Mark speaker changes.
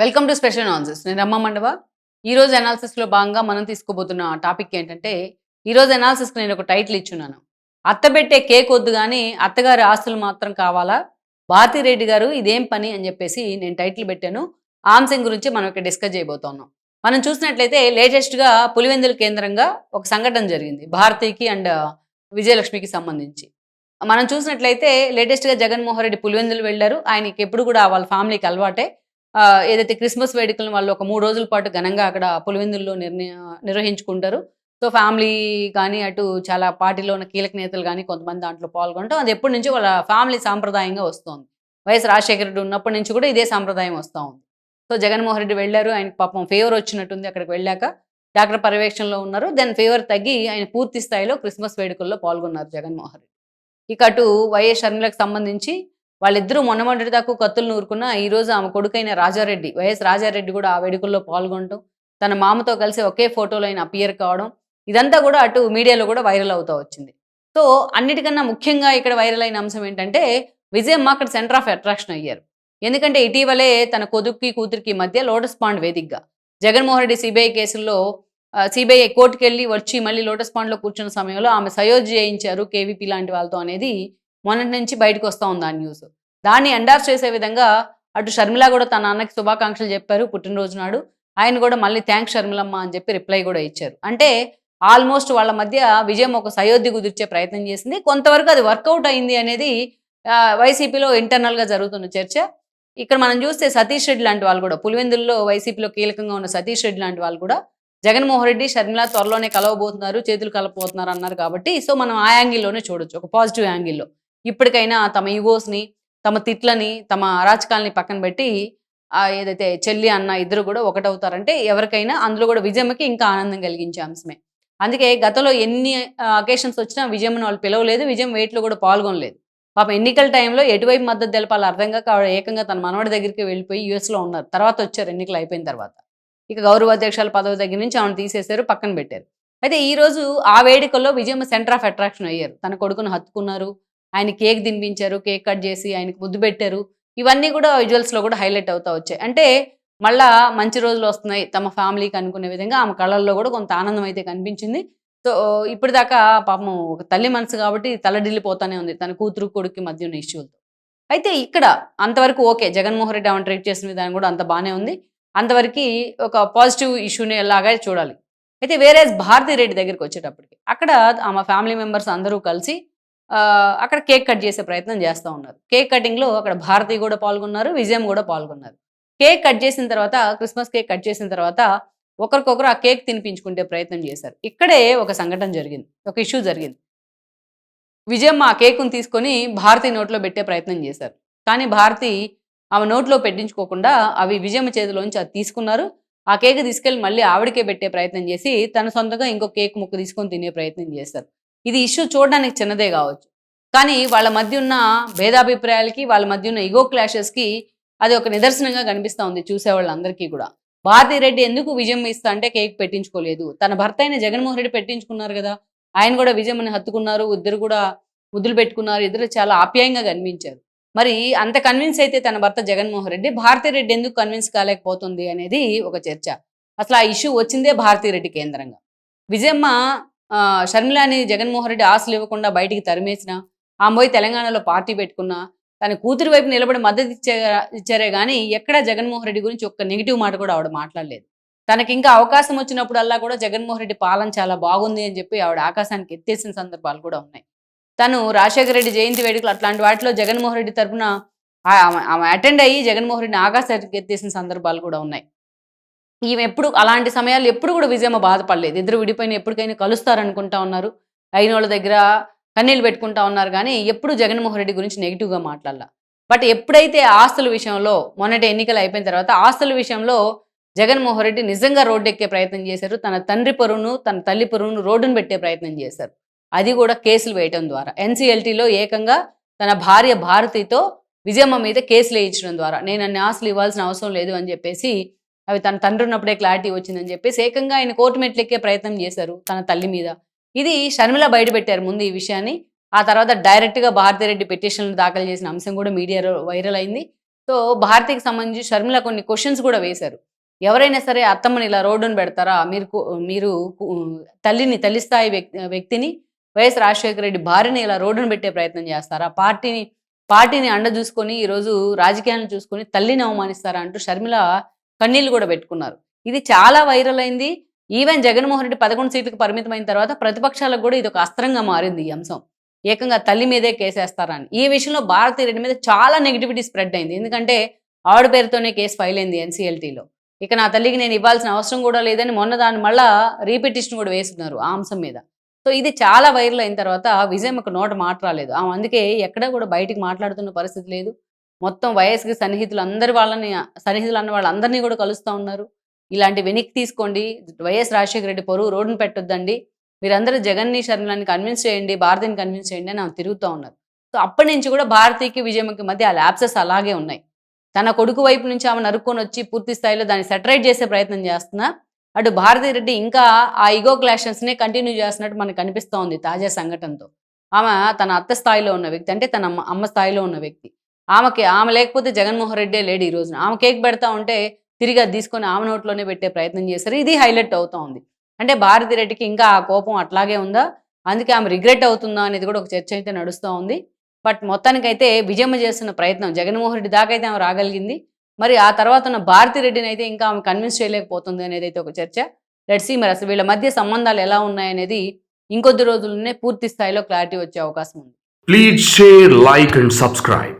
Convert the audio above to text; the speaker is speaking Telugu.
Speaker 1: వెల్కమ్ టు స్పెషల్ అనాలిసిస్ నేను రమ్మ మండవ. ఈరోజు అనాలిసిస్లో లో భాగంగా మనం తీసుకోబోతున్న టాపిక్ ఏంటంటే ఈ రోజు నేను ఒక టైటిల్ ఇచ్చున్నాను. అత్త పెట్టే కేక్ వద్దు కానీ అత్తగారి ఆస్తులు మాత్రం కావాలా? భారతిరెడ్డి గారు ఇదేం పని అని చెప్పేసి నేను టైటిల్ పెట్టాను. ఆ అంశం గురించి మనం ఇక్కడ డిస్కస్ చేయబోతున్నాం. మనం చూసినట్లయితే లేటెస్ట్గా పులివెందుల కేంద్రంగా ఒక సంఘటన జరిగింది. భారతికి అండ్ విజయలక్ష్మికి సంబంధించి. మనం చూసినట్లయితే లేటెస్ట్గా జగన్మోహన్ రెడ్డి పులివెందులు వెళ్ళారు. ఆయనకి ఎప్పుడు కూడా వాళ్ళ ఫ్యామిలీకి అలవాటే. ఏదైతే క్రిస్మస్ వేడుకలను వాళ్ళు ఒక మూడు రోజుల పాటు ఘనంగా అక్కడ పులివెందుల్లో నిర్ణయ నిర్వహించుకుంటారు. సో ఫ్యామిలీ కానీ అటు చాలా పార్టీలో ఉన్న కీలక నేతలు కానీ కొంతమంది దాంట్లో పాల్గొనడం అది ఎప్పటి నుంచి వాళ్ళ ఫ్యామిలీ సాంప్రదాయంగా వస్తుంది. వైఎస్ రాజశేఖర రెడ్డి ఉన్నప్పటి నుంచి కూడా ఇదే సాంప్రదాయం వస్తూ ఉంది. సో జగన్మోహన్ రెడ్డి వెళ్ళారు ఆయన పాపం ఫేవర్ వచ్చినట్టుంది అక్కడికి వెళ్ళాక డాక్టర్ పర్యవేక్షణలో ఉన్నారు. దెన్ ఫేవర్ తగ్గి ఆయన పూర్తి స్థాయిలో క్రిస్మస్ వేడుకల్లో పాల్గొన్నారు జగన్మోహన్ రెడ్డి. ఇక అటు వైఎస్ షర్మిలకు సంబంధించి వాళ్ళిద్దరూ మొన్నమొదటి దాకా కత్తులు నూరుకున్న ఈ రోజు ఆమె కొడుకైన రాజారెడ్డి వైఎస్ రాజారెడ్డి కూడా ఆ వేడుకల్లో పాల్గొనడం తన మామతో కలిసి ఒకే ఫోటోలో ఆయన అపియర్ కావడం ఇదంతా కూడా అటు మీడియాలో కూడా వైరల్ అవుతూ వచ్చింది. సో అన్నిటికన్నా ముఖ్యంగా ఇక్కడ వైరల్ అయిన అంశం ఏంటంటే విజయమ్మ అక్కడ సెంటర్ ఆఫ్ అట్రాక్షన్ అయ్యారు. ఎందుకంటే ఇటీవలే తన కొదుక్కి కూతురికి మధ్య లోటస్ పాండ్ వేదికగా జగన్మోహన్ రెడ్డి సిబిఐ కేసుల్లో సిబిఐ కోర్టుకెళ్ళి వచ్చి మళ్ళీ లోటస్ పాండ్లో కూర్చున్న సమయంలో ఆమె సయోధ్య చేయించారు కేవీపీ లాంటి వాళ్ళతో అనేది మొన్నటి నుంచి బయటకు వస్తూ ఉంది ఆ న్యూస్. దాన్ని ఎండార్స్ చేసే విధంగా అటు షర్మిల కూడా తన అన్నకి శుభాకాంక్షలు చెప్పారు పుట్టినరోజు నాడు. ఆయన కూడా మళ్ళీ థ్యాంక్స్ షర్మిలమ్మ అని చెప్పి రిప్లై కూడా ఇచ్చారు. అంటే ఆల్మోస్ట్ వాళ్ళ మధ్య విజయం ఒక సయోధ్య కుదిర్చే ప్రయత్నం చేసింది. కొంతవరకు అది వర్కౌట్ అయింది అనేది ఆ, వైసీపీలో ఇంటర్నల్గా గా జరుగుతున్న చర్చ. ఇక్కడ మనం చూస్తే సతీష్ రెడ్డి లాంటి వాళ్ళు కూడా పులివెందుల్లో వైసీపీలో కీలకంగా ఉన్న సతీష్ రెడ్డి లాంటి వాళ్ళు కూడా జగన్మోహన్ రెడ్డి షర్మిల త్వరలోనే కలవబోతున్నారు చేతులు కలపబోతున్నారు అన్నారు కాబట్టి సో మనం ఆ యాంగిల్లోనే చూడొచ్చు ఒక పాజిటివ్ యాంగిల్లో. ఇప్పటికైనా తమ ఈగోస్ని తమ తిట్లని తమ అరాచకాలని పక్కన పెట్టి ఏదైతే చెల్లి అన్న ఇద్దరు కూడా ఒకటవుతారంటే ఎవరికైనా అందులో కూడా విజయమ్మకి ఇంకా ఆనందం కలిగించే అంశమే. అందుకే గతంలో ఎన్ని అకేషన్స్ వచ్చినా విజయమ్మను వాళ్ళు పిలవలేదు విజయం వేట్లో కూడా పాల్గొనలేదు. పాపం ఎన్నికల టైంలో ఎటువైపు మద్దతు తెలపాలి అర్థం కాక ఆవిడ ఏకంగా తన మనవడి దగ్గరికి వెళ్ళిపోయి యూఎస్లో ఉన్నారు. తర్వాత వచ్చారు ఎన్నికలు అయిపోయిన తర్వాత. ఇక గౌరవ అధ్యక్షుల పదవి దగ్గర నుంచి ఆమెను తీసేశారు పక్కన పెట్టారు. అయితే ఈరోజు ఆ వేడుకల్లో విజయమ్మ సెంటర్ ఆఫ్ అట్రాక్షన్ అయ్యారు. తన కొడుకును హత్తుకున్నారు ఆయన కేక్ తినిపించారు కేక్ కట్ చేసి ఆయనకు ముద్దు పెట్టారు. ఇవన్నీ కూడా విజువల్స్లో కూడా హైలైట్ అవుతా వచ్చాయి. అంటే మళ్ళా మంచి రోజులు వస్తున్నాయి. తమ ఫ్యామిలీకి అనుకునే విధంగా ఆమె కళల్లో కూడా కొంత ఆనందం అయితే కనిపించింది. సో ఇప్పటిదాకా దాకా పాపం ఒక తల్లి మనసు కాబట్టి తలడిల్లిపోతానే ఉంది. తన కూతురు కొడుకుకి మధ్య ఉన్న ఇష్యూలతో అయితే ఇక్కడ అంతవరకు ఓకే. జగన్మోహన్ రెడ్డి ఆమె ట్రీట్ చేసిన విధానం కూడా అంత బాగానే ఉంది. అంతవరకు ఒక పాజిటివ్ ఇష్యూని లాగా చూడాలి. అయితే వేరే భారతీ రెడ్డి దగ్గరికి వచ్చేటప్పటికి అక్కడ ఆమె ఫ్యామిలీ మెంబర్స్ అందరూ కలిసి అక్కడ కేక్ కట్ చేసే ప్రయత్నం చేస్తూ ఉన్నారు. కేక్ కటింగ్లో అక్కడ భారతి కూడా పాల్గొన్నారు విజయం కూడా పాల్గొన్నారు. కేక్ కట్ చేసిన తర్వాత క్రిస్మస్ కేక్ కట్ చేసిన తర్వాత ఒకరికొకరు ఆ కేక్ తినిపించుకుంటే ప్రయత్నం చేశారు. ఇక్కడే ఒక సంఘటన జరిగింది ఒక ఇష్యూ జరిగింది. విజయమ్మ ఆ కేకును తీసుకొని భారతి నోట్లో పెట్టే ప్రయత్నం చేశారు. కానీ భారతి ఆమె నోట్లో పెట్టించుకోకుండా అవి విజయమ్మ చేతిలోంచి అది తీసుకున్నారు. ఆ కేక్ తీసుకెళ్ళి మళ్ళీ ఆవిడకే పెట్టే ప్రయత్నం చేసి తన సొంతంగా ఇంకో కేక్ ముక్క తీసుకొని తినే ప్రయత్నం చేశారు. ఇది ఇష్యూ చూడడానికి చిన్నదే కావచ్చు. కానీ వాళ్ళ మధ్య ఉన్న భేదాభిప్రాయాలకి వాళ్ళ మధ్య ఉన్న ఇగో క్లాషెస్కి అది ఒక నిదర్శనంగా కనిపిస్తూ ఉంది చూసేవాళ్ళందరికీ కూడా. భారతీ రెడ్డి ఎందుకు విజయం ఇస్తా అంటే కేక్ పెట్టించుకోలేదు. తన భర్త అయిన జగన్మోహన్ రెడ్డి పెట్టించుకున్నారు కదా. ఆయన కూడా విజయం అని హత్తుకున్నారు. ఇద్దరు కూడా ముద్దులు పెట్టుకున్నారు. ఇద్దరు చాలా ఆప్యాయంగా కనిపించారు. మరి అంత కన్విన్స్ అయితే తన భర్త జగన్మోహన్ రెడ్డి భారతిరెడ్డి ఎందుకు కన్విన్స్ కాలేకపోతుంది అనేది ఒక చర్చ. అసలు ఆ ఇష్యూ వచ్చిందే భారతీ రెడ్డి కేంద్రంగా. విజయమ్మ షర్మిలాని జగన్మోహన్ రెడ్డి ఆశలు ఇవ్వకుండా బయటికి తరిమేసిన ఆమె పోయి తెలంగాణలో పార్టీ పెట్టుకున్నా తన కూతురు వైపు నిలబడి మద్దతు ఇచ్చే ఇచ్చారే కానీ ఎక్కడా జగన్మోహన్ రెడ్డి గురించి ఒక్క నెగిటివ్ మాట కూడా ఆవిడ మాట్లాడలేదు. తనకి ఇంకా అవకాశం వచ్చినప్పుడల్లా కూడా జగన్మోహన్ రెడ్డి పాలన చాలా బాగుంది అని చెప్పి ఆవిడ ఆకాశానికి ఎత్తేసిన సందర్భాలు కూడా ఉన్నాయి. తను రాజశేఖర రెడ్డి జయంతి వేడుకలు అట్లాంటి వాటిలో జగన్మోహన్ రెడ్డి తరఫున ఆమె అటెండ్ అయ్యి జగన్మోహన్ రెడ్డిని ఆకాశానికి ఎత్తేసిన సందర్భాలు కూడా ఉన్నాయి. ఈమె ఎప్పుడు అలాంటి సమయాల్లో ఎప్పుడు కూడా విజయమ్మ బాధపడలేదు. ఇద్దరు విడిపోయిన ఎప్పటికైనా కలుస్తారనుకుంటా ఉన్నారు. అయిన వాళ్ళ దగ్గర కన్నీళ్ళు పెట్టుకుంటా ఉన్నారు కానీ ఎప్పుడు జగన్మోహన్ రెడ్డి గురించి నెగిటివ్గా మాట్లాడాల. బట్ ఎప్పుడైతే ఆస్తుల విషయంలో మొన్నటి ఎన్నికలు అయిపోయిన తర్వాత ఆస్తుల విషయంలో జగన్మోహన్ రెడ్డి నిజంగా రోడ్డు ఎక్కే ప్రయత్నం చేశారు. తన తండ్రి పరువును తన తల్లి పరువును రోడ్డును పెట్టే ప్రయత్నం చేశారు. అది కూడా కేసులు వేయటం ద్వారా. ఎన్సీఎల్టీలో ఏకంగా తన భార్య భారతితో విజయమ్మ మీద కేసులు వేయించడం ద్వారా. నేను అన్ని ఆస్తులు ఇవ్వాల్సిన అవసరం లేదు అని చెప్పేసి అవి తన తండ్రి ఉన్నప్పుడే క్లారిటీ వచ్చిందని చెప్పేసి ఏకంగా ఆయన కోర్టు మెట్లెక్కే ప్రయత్నం చేశారు తన తల్లి మీద. ఇది షర్మిల బయటపెట్టారు ముందు ఈ విషయాన్ని. ఆ తర్వాత డైరెక్ట్గా భారతిరెడ్డి పిటిషన్లు దాఖలు చేసిన అంశం కూడా మీడియాలో వైరల్ అయింది. సో భారతికి సంబంధించి షర్మిల కొన్ని క్వశ్చన్స్ కూడా వేశారు. ఎవరైనా సరే అత్తమ్మని ఇలా రోడ్డును పెడతారా? మీరు మీరు తల్లిని తల్లి స్థాయి వ్యక్తి వ్యక్తిని వైఎస్ రాజశేఖర రెడ్డి భార్యని ఇలా రోడ్డును పెట్టే ప్రయత్నం చేస్తారా? పార్టీని పార్టీని అండ చూసుకొని ఈరోజు రాజకీయాలను చూసుకొని తల్లిని అవమానిస్తారా అంటూ షర్మిల కన్నీళ్ళు కూడా పెట్టుకున్నారు. ఇది చాలా వైరల్ అయింది. ఈవెన్ జగన్మోహన్ రెడ్డి పదకొండు సీట్లకు పరిమితమైన తర్వాత ప్రతిపక్షాలకు కూడా ఇది ఒక అస్త్రంగా మారింది ఈ అంశం. ఏకంగా తల్లి మీదే కేసేస్తారని. ఈ విషయంలో భారతీ రెడ్డి మీద చాలా నెగిటివిటీ స్ప్రెడ్ అయింది. ఎందుకంటే ఆవిడ పేరుతోనే కేసు ఫైల్ అయింది ఎన్సీఎల్టీలో ఇక నా తల్లికి నేను ఇవ్వాల్సిన అవసరం కూడా లేదని మొన్న దాన్ని మళ్ళా రీపిటిషన్ కూడా వేస్తున్నారు ఆ అంశం మీద. సో ఇది చాలా వైరల్ అయిన తర్వాత విజయమ్మకు నోట మాట రాలేదు. ఆమె అందుకే ఎక్కడా కూడా బయటికి మాట్లాడుతున్న పరిస్థితి లేదు. మొత్తం వయస్కి సన్నిహితులు అందరి వాళ్ళని సన్నిహితులు అన్న వాళ్ళందరినీ కూడా కలుస్తూ ఉన్నారు. ఇలాంటి వెనక్కి తీసుకోండి. వైఎస్ రాజశేఖర రెడ్డి పొరుగు రోడ్డును పెట్టొద్దండి. మీరందరూ జగన్ని శర్మలని కన్విన్స్ చేయండి భారతిని కన్విన్స్ చేయండి అని ఆమె తిరుగుతూ ఉన్నారు. సో అప్పటి నుంచి కూడా భారతీకి విజయమ్మకి మధ్య ఆ ల్యాబ్సెస్ అలాగే ఉన్నాయి. తన కొడుకు వైపు నుంచి ఆమె నరుక్కొని వచ్చి పూర్తి స్థాయిలో దాన్ని సెటరైట్ చేసే ప్రయత్నం చేస్తున్నా. అటు భారతీ రెడ్డి ఇంకా ఆ ఇగో క్లాషన్స్నే కంటిన్యూ చేస్తున్నట్టు మనకు కనిపిస్తూ ఉంది తాజా సంఘటనతో. ఆమె తన అత్త స్థాయిలో ఉన్న వ్యక్తి అంటే తన అమ్మ అమ్మ స్థాయిలో ఉన్న వ్యక్తి. ఆమెకి ఆమె లేకపోతే జగన్మోహన్ రెడ్డే లేడు ఈ రోజున. ఆమె కేక్ పెడతా ఉంటే తిరిగి అది తీసుకొని ఆమె నోట్లోనే పెట్టే ప్రయత్నం చేశారు. ఇది హైలైట్ అవుతా ఉంది. అంటే భారతి రెడ్డికి ఇంకా ఆ కోపం అట్లాగే ఉందా? అందుకే ఆమె రిగ్రెట్ అవుతుందా అనేది కూడా ఒక చర్చ అయితే నడుస్తూ ఉంది. బట్ మొత్తానికైతే విజయమ్మ చేస్తున్న ప్రయత్నం జగన్మోహన్ రెడ్డి దాకా అయితే ఆమె రాగలిగింది. మరి ఆ తర్వాత ఉన్న భారతి రెడ్డిని అయితే ఇంకా ఆమె కన్విన్స్ చేయలేకపోతుంది అనేది అయితే ఒక చర్చ. లెట్సీ మరి అసలు వీళ్ళ మధ్య సంబంధాలు ఎలా ఉన్నాయనేది ఇంకొద్ది రోజుల్లోనే పూర్తి స్థాయిలో క్లారిటీ వచ్చే అవకాశం ఉంది.
Speaker 2: Please share like and subscribe